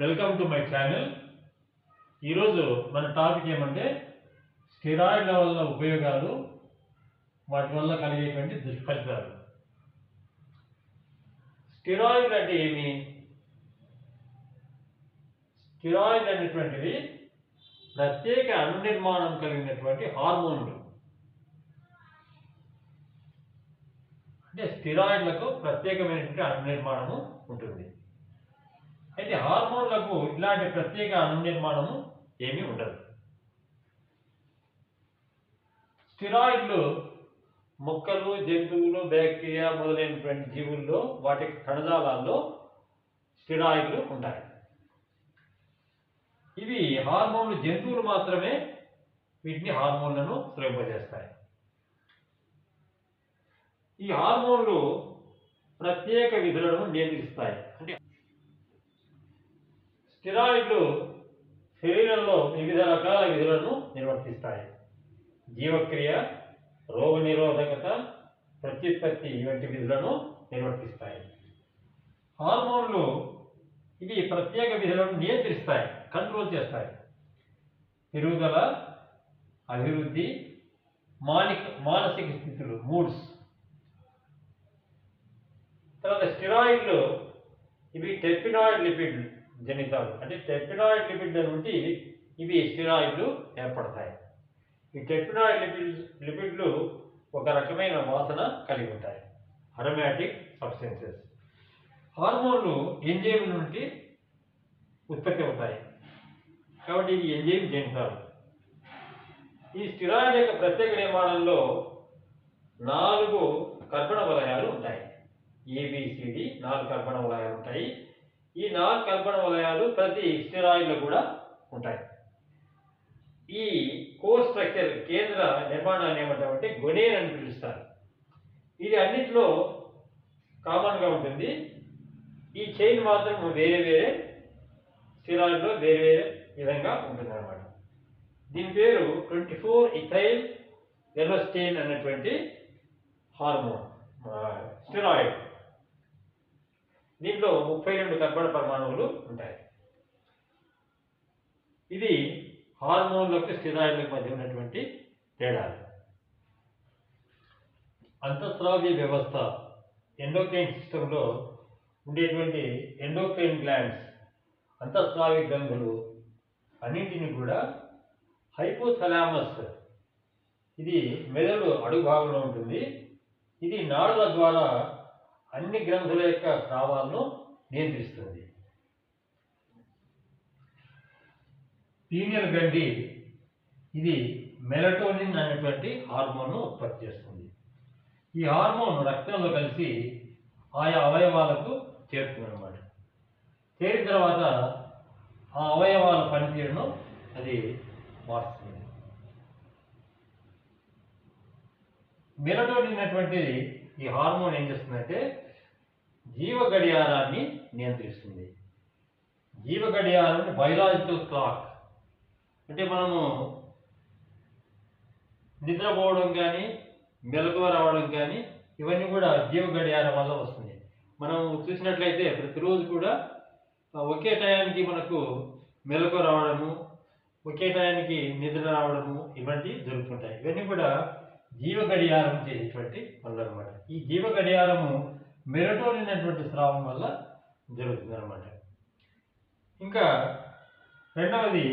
Welcome to my channel ఈరోజు మన topic ఏమంటే స్టిరాయిడ్ల వల్ల ఉపయోగాలు వాటి వల్ల కలిగేటువంటి దుష్ఫలితాలు స్టిరాయిడ్ అంటే ఏమి? స్టిరాయిడ్ అనేటువంటివి ప్రత్యేక అణునిర్మాణం కలిగినటువంటి హార్మోన్లు. అంటే స్టిరాయిడ్లకు ప్రత్యేకమైనటువంటి అణునిర్మాణము ఉంటుంది. అయితే హార్మోన్లకు ఇలాంటి ప్రత్యేక అణునిర్మాణము ఏమీ ఉండదు. స్టిరాయిడ్లు మొక్కలు జంతువులు బ్యాక్టీరియా మొదలైనటువంటి జీవుల్లో వాటి కణజాలాల్లో స్టిరాయిడ్లు ఉంటాయి. ఇవి హార్మోన్లు జంతువులు మాత్రమే వీటిని హార్మోన్లను స్రవింపజేస్తాయి ఈ హార్మోన్లు ప్రత్యేక విధులను నియంత్రిస్తాయి. స్టిరాయిడ్లు శరీరంలో వివిధ రకాల విధులను నిర్వర్తిస్తాయి. జీవక్రియ రోగ నిరోధకత ప్రత్యుత్పత్తి వంటి విధులను నిర్వర్తిస్తాయి. హార్మోన్లు ఇవి ప్రత్యేక విధులను నియంత్రిస్తాయి కంట్రోల్ చేస్తాయి. పెరుగుదల అభివృద్ధి మానిక మానసిక స్థితులు మూడ్స్ తర్వాత స్టిరాయిడ్లు ఇవి టెర్పినాయిడ్ లిపిడ్లు. జనితాలు. అంటే టెర్పినాయిడ్ లిపిడ్ నుండి ఇవి స్టిరాయిడ్లు ఏర్పడతాయి. ఈ టెర్పినాయిడ్ లిపిడ్ లిపిడ్లు ఒక రకమైన వాసన కలిగి ఉంటాయి. Aromatic substances. హార్మోన్లు ఎంజైమ్ నుండి ఉత్పత్తి అవుతాయి. కాబట్టి ఇవి ఎంజైమ్ జనితాలు. ఈ స్టిరాయిడ్ యొక్క ప్రత్యేక నిర్మాణంలో నాలుగు కర్బన వలయాలు ఉంటాయి. ఏబిసిడి నాలుగు కర్బన వలయాలు ఉంటాయి. ఈ నాలుగు కల్పన వలయాలు ప్రతి స్టిరాయిడ్లో కూడా ఉంటాయి. ఈ కోర్ స్ట్రక్చర్ కేంద్ర నిర్మాణాన్ని ఏమంటామంటే గొనేన్ అని పిలుస్తారు. ఇది అన్నింటిలో కామన్గా ఉంటుంది. ఈ చైన్ మాత్రం వేరే వేరే స్టిరాయిడ్లో వేరే వేరే విధంగా ఉంటుంది అనమాట దీని పేరు ట్వంటీ ఫోర్ ఇథైల్ ఎలోస్టేన్ అనేటువంటి హార్మోన్ స్టిరాయిడ్ దీంట్లో ముప్పై రెండు కర్బన పరమాణువులు ఉంటాయి. ఇది హార్మోన్లకు స్టిరాయిడ్లకు మధ్య ఉన్నటువంటి తేడాలు. అంతఃస్రావ్య వ్యవస్థ ఎండోక్రైన్ సిస్టంలో ఉండేటువంటి ఎండోక్రైన్ గ్లాండ్స్ అంతఃస్రావ్య గ్రంథులు అన్నింటిని కూడా హైపోథలామస్ ఇది మెదడు అడుగు భాగంలో ఉంటుంది. ఇది నాడుల ద్వారా అన్ని గ్రంథుల యొక్క స్రావాలను నియంత్రిస్తుంది. పీనియల్ గడ్డి ఇది మెలటోనిన్ అనేటువంటి హార్మోన్ను ఉత్పత్తి చేస్తుంది. ఈ హార్మోన్ రక్తంలో కలిసి ఆయా అవయవాలకు చేరుతుంది అనమాట చేరిన తర్వాత ఆ అవయవాల పనితీరును అది మారుస్తుంది మెలటోనిన్ అనేటువంటిది ఈ హార్మోన్ ఏం చేస్తుందంటే జీవ గడియారాన్ని నియంత్రిస్తుంది. జీవ గడియారం బయలాజికల్ క్లాక్ అంటే మనము నిద్రపోవడం కానీ మెలకువ రావడం కానీ ఇవన్నీ కూడా జీవ గడియారం వల్ల వస్తుంది. మనం చూసినట్లయితే ప్రతిరోజు కూడా ఒకే టయానికి మనకు మెలకు రావడము ఒకే టయానికి నిద్ర రావడము ఇవన్నీ జరుగుతుంటాయి. ఇవన్నీ కూడా జీవ గడియారం చేసేటువంటి పనులు అనమాట ఈ జీవ గడియారము మెరటోనిన్ అనేటువంటి స్రావం వల్ల జరుగుతుందనమాట ఇంకా రెండవది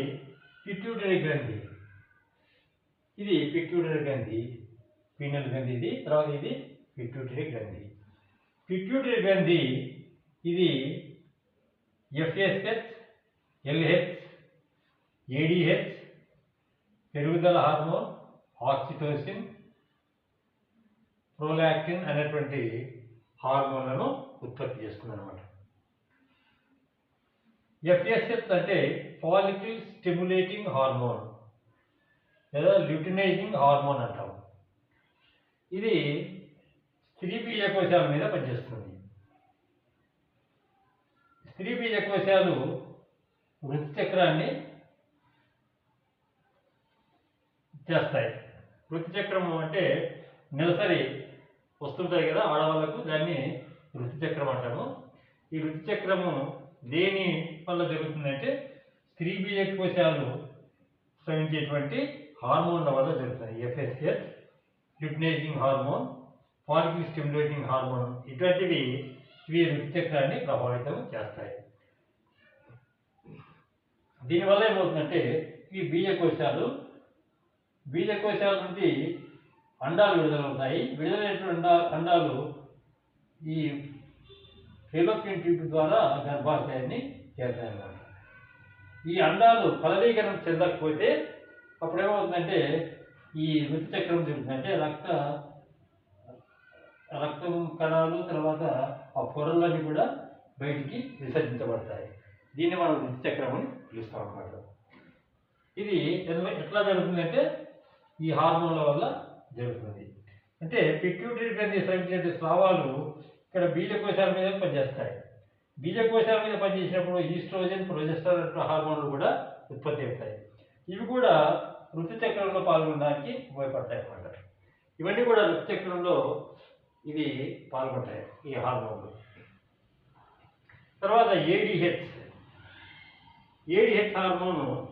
పిట్యూటరీ గ్రంథి ఇది పిట్యూటరీ గ్రంథి పీనల్ గ్రంథి ఇది తర్వాత ఇది పిట్యూటరీ గ్రంథి పిట్యూటరీ గ్రంథి ఇది ఎఫ్ఎస్హెచ్ ఎల్హెచ్ ఏడిహెచ్ పెరుగుదల హార్మోన్ ఆక్సిటోసిన్ ప్రోలాక్టిన్ అనేటువంటి హార్మోన్లను ఉత్పత్తి చేస్తుంది అనమాట ఎఫ్ఎస్ఎఫ్ అంటే ఫాలిక్యుల్ స్టిమ్యులేటింగ్ హార్మోన్ లేదా ల్యూటినైజింగ్ హార్మోన్ అంటాం. ఇది స్త్రీ బీజకోశాల మీద పనిచేస్తుంది. స్త్రీ బీజకోశాలు వృత్తి చక్రాన్ని చేస్తాయి. వృత్తి చక్రము అంటే నెలసరి వస్తుంటాయి కదా ఆడవాళ్ళకు దాన్ని ఋతుచక్రం అంటాము. ఈ ఋతుచక్రము దేని వల్ల జరుగుతుందంటే స్త్రీ బీజ కోశాలు స్రవించేటువంటి హార్మోన్ల వల్ల జరుగుతాయి. ఎఫ్ఎస్ఎస్ లిప్నేజింగ్ హార్మోన్ ఫాలికల్ స్టిమ్యులేటింగ్ హార్మోన్ ఇటువంటివి ఇవి ఋతుచక్రాన్ని ప్రభావితం చేస్తాయి. దీనివల్ల ఏమవుతుందంటే ఈ బీజకోశాలు బీజకోశాల నుండి అండాలు విడుదలవుతాయి విడుదలైనటువంటి అండాలు ఈ ఫిలోపియన్ ట్యూబ్ ద్వారా గర్భాశయాన్ని చేరుతాయన్నమాట. ఈ అండాలు ఫలదీకరణ చెందకపోతే అప్పుడు ఏమవుతుందంటే ఈ చక్రం జరుగుతుందంటే రక్త రక్తం కణాలు తర్వాత ఆ పొరలన్నీ కూడా బయటికి విసర్జించబడతాయి. దీన్ని మనం ఋతుచక్రం అని పిలుస్తాం అన్నమాట ఇది ఎట్లా- ఎట్లా జరుగుతుందంటే ఈ హార్మోన్ల వల్ల జరుగుతుంది. అంటే పిట్యూటరీ గ్రంథి స్రవించే స్రావాలు ఇక్కడ బీజకోశాల మీద పనిచేస్తాయి. బీజకోశాల మీద పనిచేసినప్పుడు ఈస్ట్రోజన్ ప్రొజెస్టర్ హార్మోన్లు కూడా ఉత్పత్తి అవుతాయి. ఇవి కూడా ఋతుచక్రంలో పాల్గొనడానికి ఉపయోగపడతాయి అన్నమాట. ఇవన్నీ కూడా ఋతుచక్రంలో ఇవి పాల్గొంటాయి ఈ హార్మోన్లు. తర్వాత ఏడిహెచ్ ఏడిహెచ్ హార్మోన్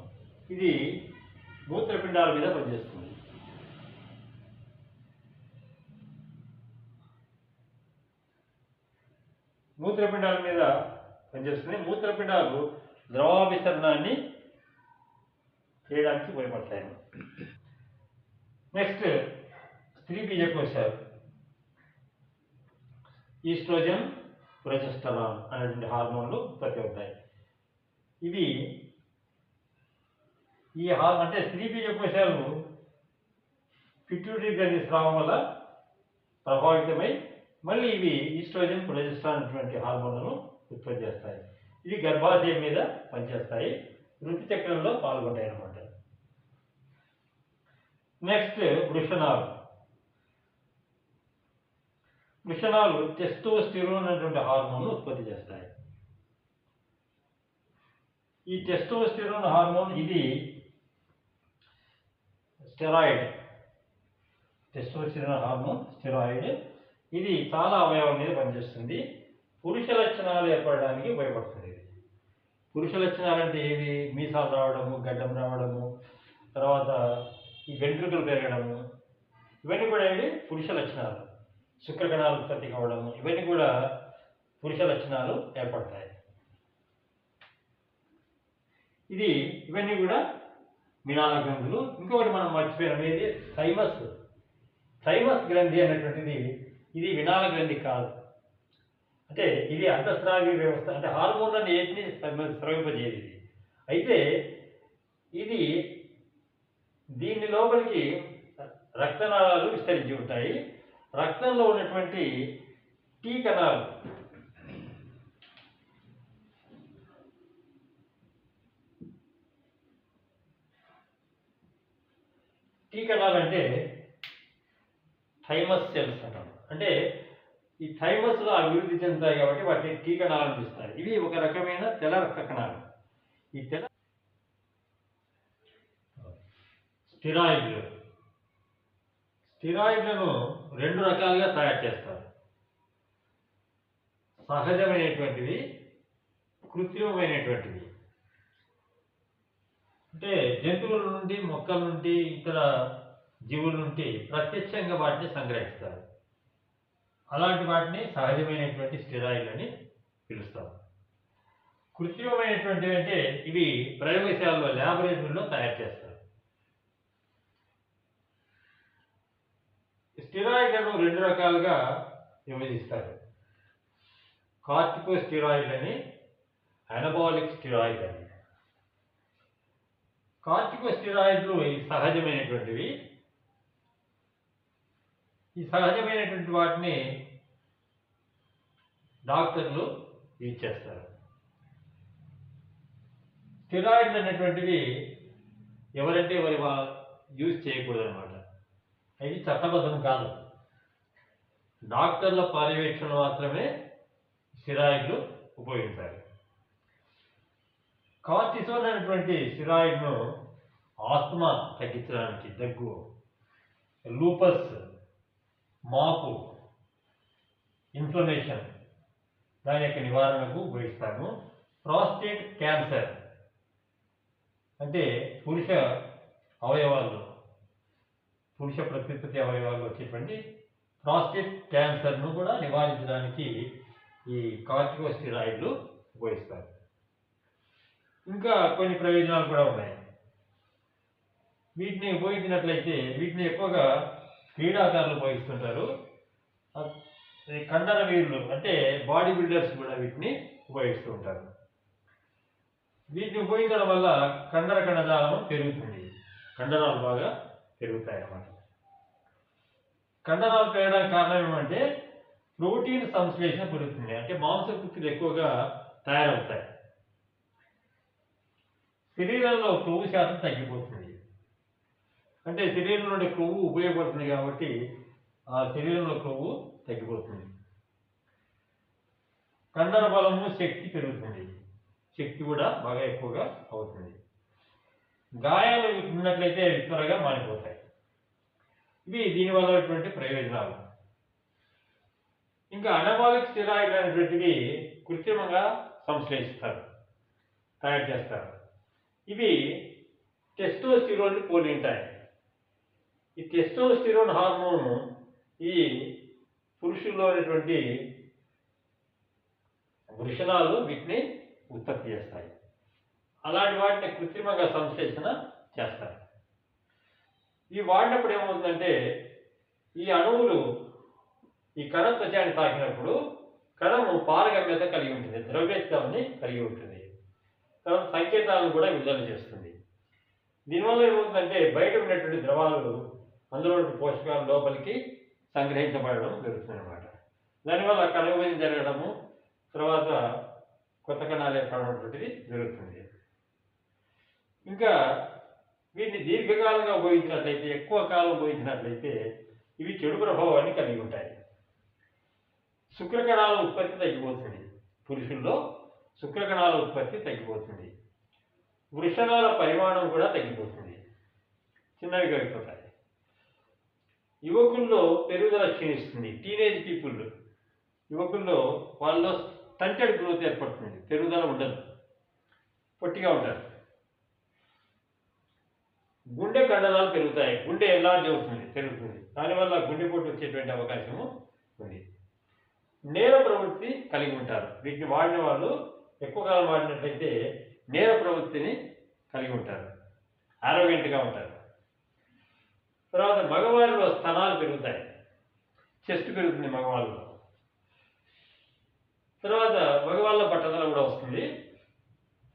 ఇది మూత్రపిండాల మీద పనిచేస్తుంది. మూత్రపిండాల మీద పనిచేస్తుంది. మూత్రపిండాలు ద్రవాభిసరణాన్ని చేయడానికి ఉపయోగపడతాయి. నెక్స్ట్ స్త్రీ బీజకోశాలు ఈస్ట్రోజన్ ప్రొజెస్టరాన్ అనేటువంటి హార్మోన్లు ఉత్పత్తి అవుతాయి. ఇవి ఈ హార్ అంటే స్త్రీ బీజకోశాలు పిట్యూటరీ గ్రంథి స్రావం వల్ల ప్రభావితమై మళ్ళీ ఇవి ఈస్ట్రోజన్ ప్రొజెస్ట్రాన్ అటువంటి హార్మోన్లను ఉత్పత్తి చేస్తాయి. ఇవి గర్భాశయం మీద పనిచేస్తాయి. ఋతుచక్రంలో పాల్గొంటాయి అన్నమాట. నెక్స్ట్ వృషణాలు. వృషణాలు టెస్టోస్టిరోన్ అనేటువంటి హార్మోన్ను ఉత్పత్తి చేస్తాయి. ఈ టెస్టోస్టిరోన్ హార్మోన్ ఇది స్టెరాయిడ్ టెస్టోస్టిరోన్ హార్మోన్ స్టెరాయిడ్ ఇది చాలా అవయవం మీద పనిచేస్తుంది. పురుష లక్షణాలు ఏర్పడడానికి ఉపయోగపడుతుంది. ఇది పురుష లక్షణాలు అంటే ఏవి? మీసాలు రావడము గడ్డం రావడము తర్వాత ఈ వెంట్రుకలు పెరగడము. ఇవన్నీ కూడా ఏవి? పురుష లక్షణాలు. శుక్రగణాలు ఉత్పత్తి కావడము. ఇవన్నీ కూడా పురుష లక్షణాలు ఏర్పడతాయి. ఇది ఇవన్నీ కూడా మినాల గ్రంథులు. ఇంకొకటి మనం మర్చిపోయినాం అనేది థైమస్ థైమస్ గ్రంథి అనేటువంటిది ఇది వినాల గ్రంథి కాదు. అంటే ఇది అంతఃస్రావ్య వ్యవస్థ అంటే హార్మోన్లను ఏంటి స్రవింపజేది ఇది అయితే ఇది దీని లోపలికి రక్తనాళాలు విస్తరించి ఉంటాయి. రక్తంలో ఉన్నటువంటి టీ కణాలు టీ కణాలు అంటే థైమస్ సెల్స్ అంటారు. అంటే ఈ థైమస్లో అభివృద్ధి చెందుతాయి కాబట్టి వాటిని టీ కణాలు అనిపిస్తాయి ఇవి ఒక రకమైన తెల్ల రక్త కణాలు. ఈ తెల్ల స్టిరాయిడ్లు. స్టిరాయిడ్లను రెండు రకాలుగా తయారు చేస్తారు. సహజమైనటువంటివి కృత్రిమమైనటువంటివి. అంటే జంతువుల నుండి మొక్కల నుండి ఇతర జీవుల నుండి ప్రత్యక్షంగా వాటిని సంగ్రహిస్తారు. అలాంటి వాటిని సహజమైనటువంటి స్టెరాయిడ్ అని పిలుస్తాం. కృత్రిమమైనటువంటివి అంటే ఇవి ప్రయోగశాలలో ల్యాబొరేటరీలో తయారు చేస్తారు. స్టిరాయిడ్లను రెండు రకాలుగా విభజిస్తారు. కార్టికో స్టిరాయిడ్ అని అనబాలిక్ స్టిరాయిడ్ అని. కార్టికో స్టిరాయిడ్లు ఇవి సహజమైనటువంటివి. ఈ సహజమైనటువంటి వాటిని డాక్టర్లు యూజ్ చేస్తారు. అనేటువంటివి ఎవరంటే ఎవరి యూజ్ చేయకూడదు అనమాట అవి చట్టబద్ధం కాదు. డాక్టర్ల పర్యవేక్షణ మాత్రమే స్టిరాయిడ్లు ఉపయోగించాలి. కార్టిసోన్ అనేటువంటి స్టిరాయిడ్ను ఆస్తమా తగ్గించడానికి దగ్గు లూపస్ మాపు ఇన్ఫ్లమేషన్ దాని యొక్క నివారణకు ఉపయోగిస్తాము. ప్రాస్టేట్ క్యాన్సర్ అంటే పురుష అవయవాల్లో పురుష ప్రత్యుత్పత్తి అవయవాల్లో వచ్చేటువంటి ప్రాస్టేట్ క్యాన్సర్ను కూడా నివారించడానికి ఈ కార్టికోస్టిరాయిడ్లు ఉపయోగిస్తారు. ఇంకా కొన్ని ప్రయోజనాలు కూడా ఉన్నాయి. వీటిని ఉపయోగించినట్లయితే వీటిని ఎక్కువగా క్రీడాకారులు ఉపయోగిస్తుంటారు. కండర వీరులు అంటే బాడీ బిల్డర్స్ కూడా వీటిని ఉపయోగిస్తూ ఉంటారు. వీటిని ఉపయోగించడం వల్ల కండర కణజాలం పెరుగుతుంది. కండరాలు బాగా పెరుగుతాయి అన్నమాట కండరాలు పెరగడానికి కారణం ఏమంటే ప్రోటీన్ సంశ్లేషణ పెరుగుతుంది. అంటే మాంసకృతులు ఎక్కువగా తయారవుతాయి. శరీరంలో కొవ్వు శాతం తగ్గిపోతుంది. అంటే శరీరం నుండి కొవ్వు ఉపయోగపడుతుంది కాబట్టి ఆ శరీరంలో కొవ్వు తగ్గిపోతుంది. కండర బలము శక్తి పెరుగుతుంది. శక్తి కూడా బాగా ఎక్కువగా అవుతుంది. గాయాలు ఉన్నట్లయితే అవి త్వరగా మారిపోతాయి. ఇవి దీనివల్ల ఉన్నటువంటి ప్రయోజనాలు. ఇంకా అనబాలిక్ స్టిరాయిడ్ అనేటువంటివి కృత్రిమంగా సంశ్లేషిస్తారు తయారు చేస్తారు. ఇవి టెస్టోస్టిరోన్ పోలి ఉంటాయి ఈ టెస్టోస్టిరోన్ హార్మోన్ ఈ పురుషుల్లో ఉన్నటువంటి వృషణాలు వీటిని ఉత్పత్తి చేస్తాయి. అలాంటి వాటిని కృత్రిమంగా సంశ్లేషణ చేస్తారు ఇవి వాడినప్పుడు ఏమవుతుందంటే ఈ అణువులు ఈ కణ త్వచాన్ని తాకినప్పుడు కణము పారగమ్యత కలిగి ఉంటుంది ద్రవ్యత్వాన్ని కలిగి ఉంటుంది. తర్వాత సంకేతాలను కూడా విడుదల చేస్తుంది. దీనివల్ల ఏమవుతుందంటే బయట ఉన్నటువంటి ద్రవాలు అందులో పోషకాలు లోపలికి సంగ్రహించబడడం జరుగుతుంది అనమాట దానివల్ల కణ జరగడము తర్వాత కొత్త కణాలు ఏర్పడటువంటిది జరుగుతుంది. ఇంకా వీటిని దీర్ఘకాలంగా ఉపయోగించినట్లయితే ఎక్కువ కాలం ఉపయోగించినట్లయితే ఇవి చెడు ప్రభావాన్ని కలిగి ఉంటాయి. శుక్రకణాల ఉత్పత్తి తగ్గిపోతుంది. పురుషుల్లో శుక్రకణాల ఉత్పత్తి తగ్గిపోతుంది. వృషణాల పరిమాణం కూడా తగ్గిపోతుంది. చిన్నవిగా అయిపోతాయి. యువకుల్లో పెరుగుదల క్షీణిస్తుంది. టీనేజ్ పీపుల్ యువకుల్లో వాళ్ళలో స్టంటెడ్ గ్రోత్ ఏర్పడుతుంది. పెరుగుదల ఉండదు. పొట్టిగా ఉంటారు. గుండె కండరాలు పెరుగుతాయి. గుండె ఎలాంటి అవుతుంది పెరుగుతుంది. దానివల్ల గుండెపోటు వచ్చేటువంటి అవకాశము ఉంది. నేర ప్రవృత్తి కలిగి ఉంటారు. వీటిని వాడిన వాళ్ళు ఎక్కువ కాలం వాడినట్లయితే నేర ప్రవృత్తిని కలిగి ఉంటారు. ఆరోగ్యంగా ఉంటారు. తర్వాత మగవారిలో స్థలాలు పెరుగుతాయి. చెస్ట్ పెరుగుతుంది మగవాళ్ళలో తర్వాత మగవాళ్ళ బట్టదల కూడా వస్తుంది.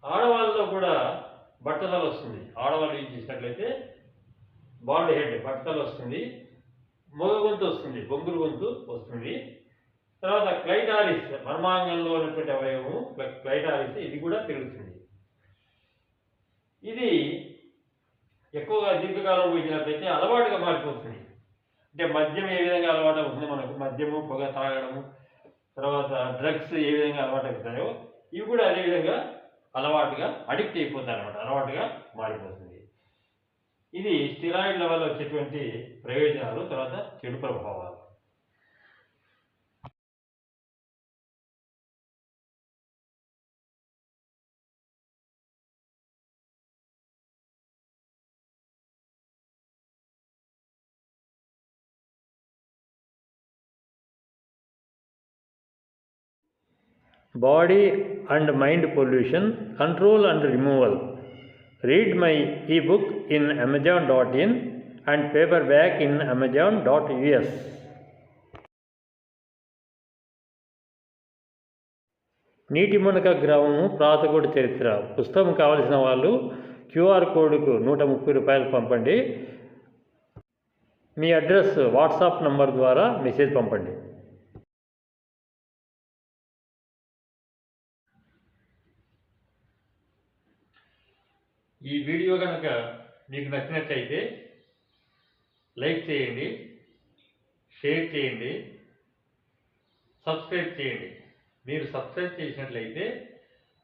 ఆడవాళ్ళలో కూడా బట్టదల వస్తుంది. ఆడవాళ్ళు యూజ్ చేసినట్లయితే బాండ్ హెడ్ బట్టదల వస్తుంది. మొగ గొంతు వస్తుంది బొంగురు గొంతు వస్తుంది. తర్వాత క్లైటారిస్ మర్మాంగంలో ఉన్నటువంటి అవయవము క్లై- క్లైటారిస్ ఇది కూడా పెరుగుతుంది. ఇది ఎక్కువగా దీర్ఘకాలం ఉపయోగించినట్లయితే అలవాటుగా మారిపోతుంది. అంటే మద్యం ఏ విధంగా అలవాటు అవుతుంది మనకు? మద్యము పొగ తాగడము తర్వాత డ్రగ్స్ ఏ విధంగా అలవాటు అవుతాయో ఇవి కూడా అదే విధంగా అలవాటుగా అడిక్ట్ అయిపోతాయి అనమాట అలవాటుగా మారిపోతుంది. ఇది స్టిరాయిడ్ల వల్ల వచ్చేటువంటి ప్రయోజనాలు తర్వాత చెడు ప్రభావాలు. Body and mind pollution control and removal. Read my ఈ book in Amazon dot in and paperback in Amazon dot US. నీటి మునక గ్రామము ప్రాతకోటి చరిత్ర. పుస్తకం కావలసిన వాళ్ళు క్యూఆర్ కోడ్కు నూట ముప్పై రూపాయలు పంపండి. మీ అడ్రస్ వాట్సాప్ నంబర్ ద్వారా మెసేజ్ పంపండి. ఈ వీడియో కనుక మీకు నచ్చినట్లయితే లైక్ చేయండి షేర్ చేయండి సబ్స్క్రైబ్ చేయండి. మీరు సబ్స్క్రైబ్ చేసినట్లయితే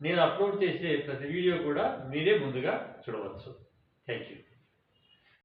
నేను అప్లోడ్ చేసే ప్రతి వీడియో కూడా మీరే ముందుగా చూడవచ్చు. Thank you.